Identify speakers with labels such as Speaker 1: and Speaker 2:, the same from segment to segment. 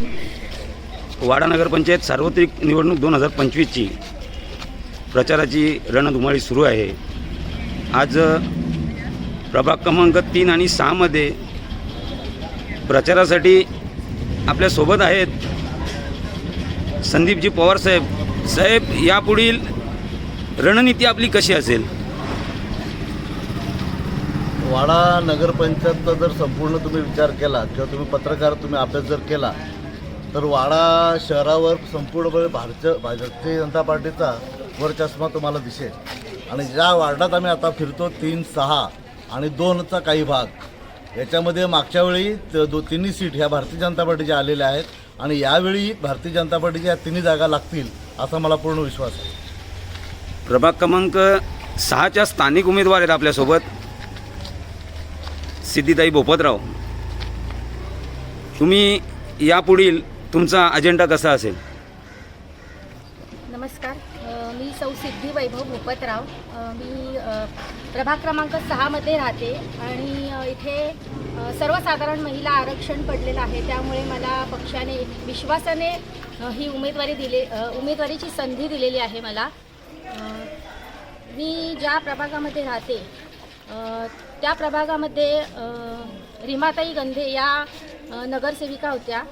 Speaker 1: वाडा नगरपंचायत सार्वत्रिक निवडणूक दोन हजार पंचवीसची प्रचाराची रणधुमाळी सुरू आहे. आज प्रभाग क्रमांक तीन आणि सहामध्ये प्रचारासाठी आपल्यासोबत आहेत संदीपजी पवार साहेब. साहेब यापुढील रणनीती आपली कशी असेल?
Speaker 2: वाडा नगरपंचायतचा जर संपूर्ण तुम्ही विचार केला किंवा तुम्ही पत्रकार तुम्ही अभ्यास जर केला तर वाडा शहरावर संपूर्णपणे भारतीय भारतीय जनता पार्टीचा वरचष्मा तुम्हाला दिसेल. आणि ज्या वार्डात आम्ही आता फिरतो तीन सहा आणि दोनचा काही भाग. याच्यामध्ये मागच्या वेळी त- दो तिन्ही सीट ह्या भारतीय जनता पार्टीच्या आलेल्या आहेत आणि यावेळी भारतीय जनता पार्टीच्या या तिन्ही जागा लागतील असा मला पूर्ण विश्वास आहे.
Speaker 1: प्रभाग क्रमांक सहाच्या स्थानिक उमेदवार आहेत आपल्यासोबत सिद्धिताई बोपतराव. तुम्ही यापुढील तुमचा अजेंडा कसा असेल?
Speaker 3: नमस्कार. मी सौ सिद्धी वैभव भूपतराव. मी प्रभाग क्रमांक सहामध्ये राहते आणि इथे सर्वसाधारण महिला आरक्षण पडलेलं आहे. त्यामुळे मला पक्षाने विश्वासाने ही उमेदवारी दिले उमेदवारीची संधी दिलेली आहे मला. मी ज्या प्रभागामध्ये राहते त्या प्रभागामध्ये रिमाताई गंधे या नगरसेविका होत्या.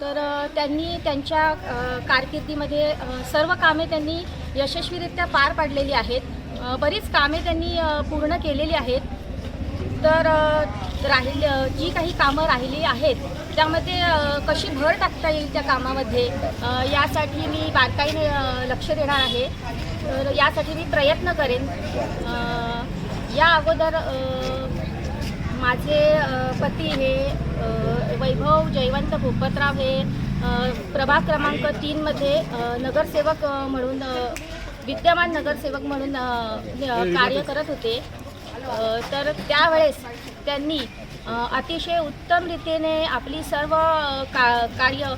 Speaker 3: तर त्यांनी त्यांच्या कारकिर्दीमध्ये सर्व कामे त्यांनी यशस्वीरित्या पार पाडलेली आहेत. बरीच कामे त्यांनी पूर्ण केलेली आहेत. तर राहिल जी काही कामं राहिली आहेत त्यामध्ये कशी भर टाकता येईल त्या कामामध्ये? यासाठी मी बारकाईने लक्ष देणार आहे. तर यासाठी मी प्रयत्न करेन. या अगोदर माझे पती हे वैभव जयवंत भूपतराव हे प्रभाग क्रमांक तीनमध्ये नगरसेवक म्हणून विद्यमान नगरसेवक म्हणून कार्य करत होते. तर त्यावेळेस त्यांनी अतिशय उत्तम रीतीने आपली सर्व का कार्य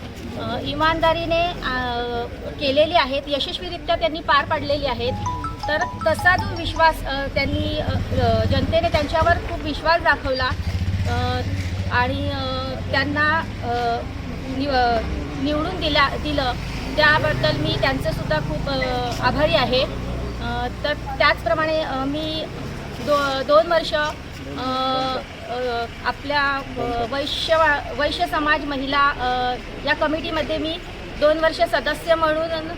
Speaker 3: इमानदारीने केलेली आहेत. यशस्वीरित्या त्यांनी पार पाडलेली आहेत. तर तसा जो विश्वास त्यांनी जनतेने त्यांच्यावर खूप विश्वास दाखवला. आणि त्यांना निव निवडून दिल्या दिलं. त्याबद्दल मी त्यांचंसुद्धा खूप आभारी आहे. तर त्याचप्रमाणे मी दो दोन वर्ष आपल्या वैश्य वैश्य समाज महिला या कमिटीमध्ये मी दोन वर्ष सदस्य म्हणून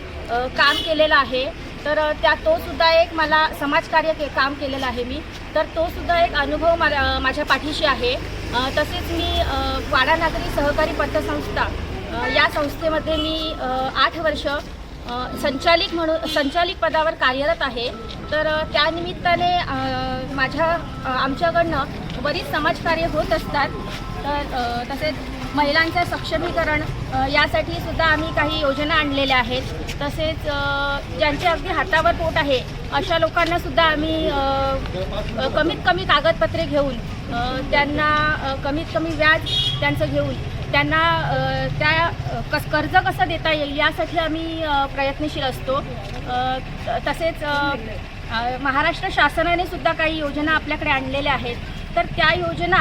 Speaker 3: काम केलेलं आहे. तर त्या तो सुद्धा एक मला समाजकार्य के काम केलेलं आहे मी. तर तो सुद्धा एक अनुभव मला माझ्या पाठीशी आहे. तसेच मी वाडानागरी वाडा नागरी सहकारी पतसंस्था या संस्थेमध्ये मी आठ वर्ष संचालिक म्हणून संचालिक पदावर कार्यरत आहे. तर त्यानिमित्ताने माझ्या आमच्याकडनं बरीच समाजकार्य होत असतात. तर तसेच महिलांचं सक्षमीकरण यासाठी सुद्धा आम्ही काही योजना आणलेल्या आहेत. तसेच ज्यांचे अगदी हातावर पोट आहे अशा लोकांना सुद्धा आम्ही कमीत कमी कागदपत्रे घेऊन त्यांना कमीत कमी व्याज त्यांचं घेऊन त्यांना त्या कस कर्ज कसं देता येईल यासाठी आम्ही प्रयत्नशील असतो. तसेच महाराष्ट्र शासनाने सुद्धा काही योजना आपल्याकडे आणलेल्या आहेत. तर त्या योजना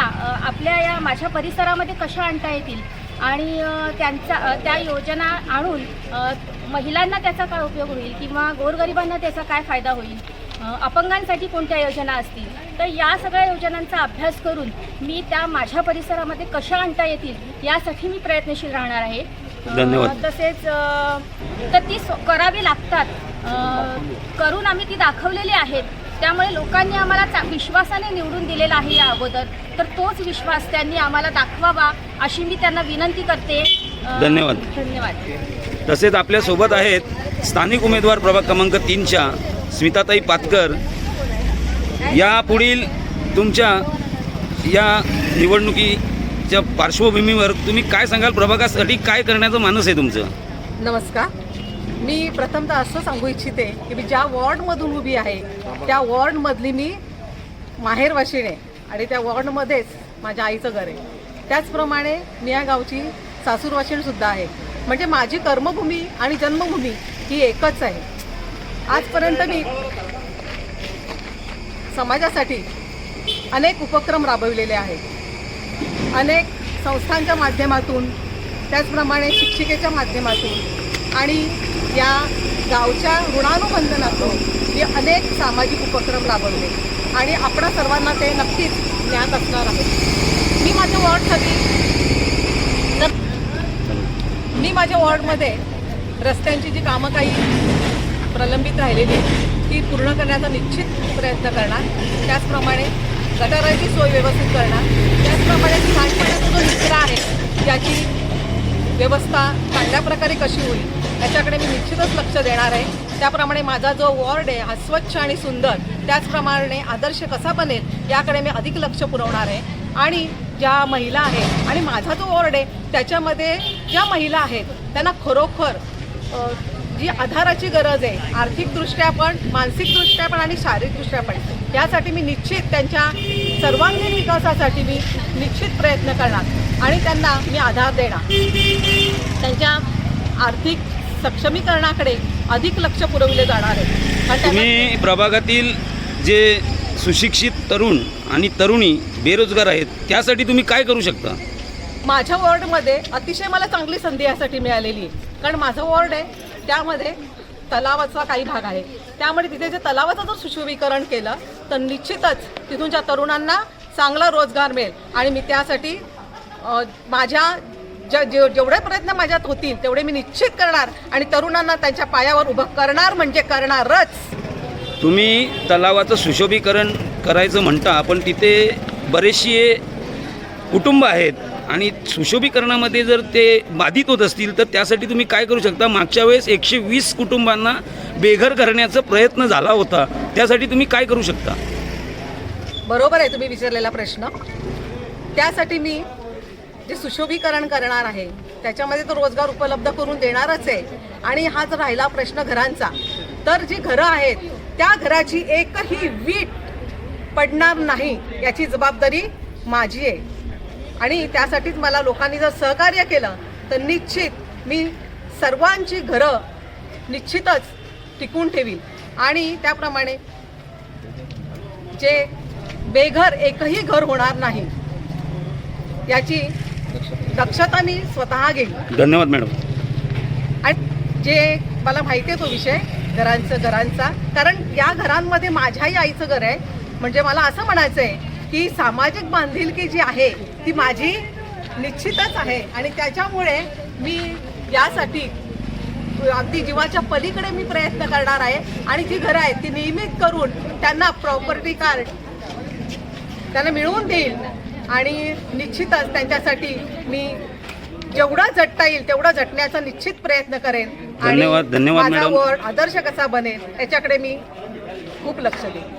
Speaker 3: आपल्या या माझ्या परिसरामध्ये कशा आणता येतील? आणि त्यांचा त्या योजना आणून महिलांना त्याचा काय उपयोग होईल किंवा गोरगरिबांना त्याचा काय फायदा होईल? अपंगांसाठी कोणत्या योजना असतील? तर या सगळ्या योजनांचा अभ्यास करून मी त्या माझ्या परिसरामध्ये कशा आणता येतील यासाठी मी प्रयत्नशील राहणार आहे.
Speaker 1: धन्यवाद.
Speaker 3: तसेच तर ती करावी लागतात. करून आम्ही ती दाखवलेली आहेत. त्यामुळे लोकांनी आम्हाला चा- विश्वासाने निवडून दिलेला आहे या अगोदर. तर तोच विश्वास त्यांनी आम्हाला दाखवावा अशी मी त्यांना विनंती करते. अ,
Speaker 1: धन्यवाद.
Speaker 3: धन्यवाद.
Speaker 1: तसेच आपल्यासोबत आहेत स्थानिक उमेदवार प्रभाग क्रमांक तीनच्या स्मिताताई पातकर. या पुढील तुमच्या या निवडणुकीच्या पार्श्वभूमीवर तुम्ही काय सांगाल? प्रभागासाठी काय करण्याचं मानस आहे तुमचं?
Speaker 4: नमस्कार. मी प्रथमतः असं सांगू इच्छिते की मी ज्या वॉर्डमधून उभी आहे त्या वॉर्डमधली मी माहेरवाशीण आणि त्या वॉर्डमध्येच माझ्या आईचं घर आहे. त्याचप्रमाणे मी या गावची सासूरवाशीणसुद्धा आहे. म्हणजे माझी कर्मभूमी आणि जन्मभूमी ही एकच आहे. आजपर्यंत मी समाजासाठी अनेक उपक्रम राबविलेले आहेत. अनेक संस्थांच्या माध्यमातून त्याचप्रमाणे शिक्षिकेच्या माध्यमातून आणि या गावच्या ऋणानुबंधनातून हे अनेक सामाजिक उपक्रम राबवले. आणि आपणा सर्वांना ते नक्कीच ज्ञात असणार आहे मी माझ्या वॉर्डसाठी मी माझ्या वॉर्डमध्ये रस्त्यांची जी कामं काही प्रलंबित राहिलेली आहेत, ती पूर्ण करण्याचा निश्चित प्रयत्न करणार. त्याचप्रमाणे गटाराची सोय व्यवस्थित करणार. त्याचप्रमाणे सांडपाण्याचा जो निचरा आहे त्याची व्यवस्था चांगल्या प्रकारे कशी होईल याच्याकडे मी निश्चितच लक्ष देणार आहे. त्याप्रमाणे माझा जो वॉर्ड आहे हा स्वच्छ आणि सुंदर त्याचप्रमाणे आदर्श कसा बनेल याकडे मी अधिक लक्ष पुरवणार आहे. आणि ज्या महिला आहेत आणि माझा जो वॉर्ड आहे त्याच्यामध्ये ज्या महिला आहेत त्यांना खरोखर जी आधाराची गरज आहे आर्थिकदृष्ट्या पण मानसिकदृष्ट्या पण आणि शारीरिकदृष्ट्या पण यासाठी मी निश्चित त्यांच्या सर्वांगीण विकासासाठी मी निश्चित प्रयत्न करणार. आणि त्यांना मी आधार देणार. त्यांच्या आर्थिक सक्षमीकरणाकडे अधिक लक्ष पुरवले जाणार आहे.
Speaker 1: तुम्ही प्रभागातील जे सुशिक्षित तरुण आणि तरुणी बेरोजगार आहेत त्यासाठी तुम्ही काय करू शकता?
Speaker 4: माझ्या वॉर्डमध्ये अतिशय मला चांगली संधी यासाठी मिळालेली आहे. कारण माझं वॉर्ड आहे त्यामध्ये तलावाचा काही भाग आहे. त्यामुळे तिथे जे तलावाचं जर सुशोभीकरण केलं तर निश्चितच तिथूनच्या तरुणांना चांगला रोजगार मिळेल. आणि मी त्यासाठी माझ्या ज जे जेवढे प्रयत्न माझ्यात होतील तेवढे मी निश्चित करणार आणि तरुणांना त्यांच्या पायावर उभं करणार म्हणजे करणारच.
Speaker 1: तुम्ही तलावाचं सुशोभीकरण करायचं म्हणता पण तिथे बरेचसे कुटुंब आहेत आणि सुशोभीकरणामध्ये जर ते बाधित होत असतील तर त्यासाठी तुम्ही काय करू शकता? मागच्या वेळेस एकशे वीस कुटुंबांना बेघर करण्याचा प्रयत्न झाला होता. त्यासाठी तुम्ही काय करू शकता?
Speaker 4: बरोबर आहे तुम्ही विचारलेला प्रश्न. त्यासाठी मी जे सुशोभीकरण करणार आहे त्याच्यामध्ये तो रोजगार उपलब्ध करून देणारच आहे. आणि हा जर राहिला प्रश्न घरांचा. तर जी घरं आहेत त्या घराची एकही वीट पडणार नाही याची जबाबदारी माझी आहे. आणि त्यासाठीच मला लोकांनी जर सहकार्य केलं तर निश्चित मी सर्वांची घरं निश्चितच टिकून ठेवील आणि त्याप्रमाणे जे बेघर एकही घर होणार नाही याची दक्षता मी स्वतः घेईन
Speaker 1: धन्यवाद मॅडम.
Speaker 4: आणि जे मला माहिती आहे तो विषय घरांचं घरांचा. कारण या घरांमध्ये माझ्याही आईचं घर आहे. म्हणजे मला असं म्हणायचं आहे की सामाजिक बांधिलकी जी आहे ती माझी निश्चितच आहे. आणि त्याच्यामुळे मी यासाठी अगदी जीवाच्या पलीकडे मी प्रयत्न करणार आहे. आणि जी घरं आहेत ती नियमित करून त्यांना प्रॉपर्टी कार्ड त्यांना मिळवून देईल. आणि निश्चितच त्यांच्यासाठी मी जेवढा झटता येईल तेवढा झटण्याचा निश्चित प्रयत्न करेन.
Speaker 1: धन्यवाद, धन्यवाद,
Speaker 4: माझा. वॉर्ड आदर्श कसा बनेल याच्याकडे मी खूप लक्ष देईन.